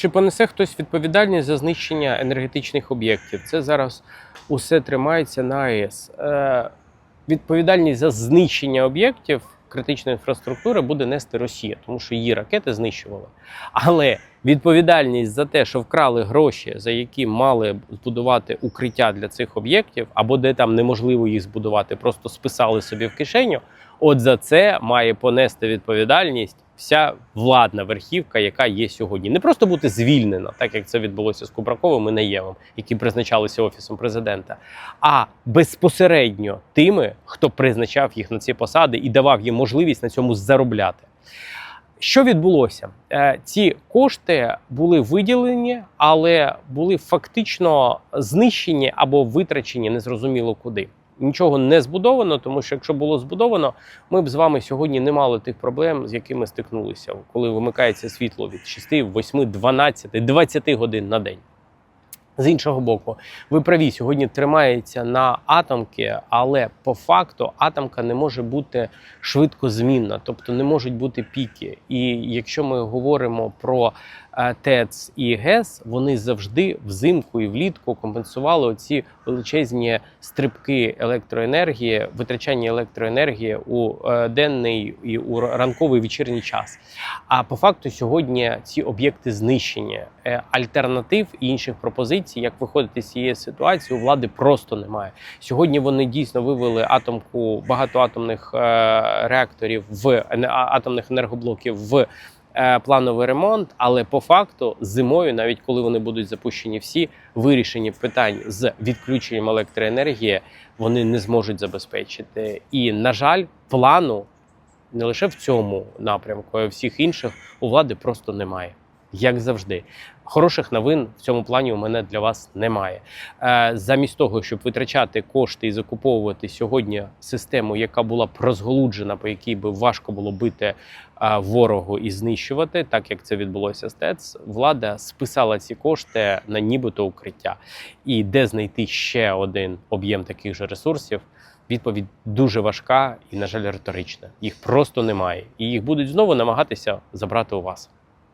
Чи понесе хтось відповідальність за знищення енергетичних об'єктів? Це зараз усе тримається на АЕС. Е, відповідальність за знищення об'єктів критичної інфраструктури буде нести Росія, тому що її ракети знищували. Але відповідальність за те, що вкрали гроші, за які мали збудувати укриття для цих об'єктів, або де там неможливо їх збудувати, просто списали собі в кишеню. От за це має понести відповідальність вся владна верхівка, яка є сьогодні. Не просто бути звільнена, так як це відбулося з Кубраковим і Наєвом, які призначалися офісом президента, а безпосередньо тими, хто призначав їх на ці посади і давав їм можливість на цьому заробляти. Що відбулося? Е, Ці кошти були виділені, але були фактично знищені або витрачені незрозуміло куди. Нічого не збудовано, тому що якщо було збудовано, ми б з вами сьогодні не мали тих проблем, з якими стикнулися, коли вимикається світло від 6, 8, 12, 20 годин на день. З іншого боку, ви праві, сьогодні тримається на атомки, але по факту атомка не може бути швидко змінна, тобто не можуть бути піки. І якщо ми говоримо про е, ТЕЦ і ГЕС, вони завжди взимку і влітку компенсували оці величезні стрибки електроенергії, витрачання електроенергії у е, денний і у ранковий вечірній час. А по факту сьогодні ці об'єкти знищені. Е, Альтернатив і інших пропозицій, як виходити з цієї ситуації, у влади просто немає. Сьогодні вони дійсно вивели атомку багато атомних е, реакторів в атомних енергоблоків в е, плановий ремонт. Але по факту зимою, навіть коли вони будуть запущені всі, вирішені питань з відключенням електроенергії вони не зможуть забезпечити. І на жаль, плану не лише в цьому напрямку, а й всіх інших у влади просто немає. Як завжди, хороших новин в цьому плані у мене для вас немає. Е, замість того, щоб витрачати кошти і закуповувати сьогодні систему, яка була б розголуджена, по якій би важко було бити е, ворогу і знищувати, так як це відбулося з ТЕЦ, влада списала ці кошти на нібито укриття. І де знайти ще один об'єм таких же ресурсів? Відповідь дуже важка і, на жаль, риторична. Їх просто немає, і їх будуть знову намагатися забрати у вас.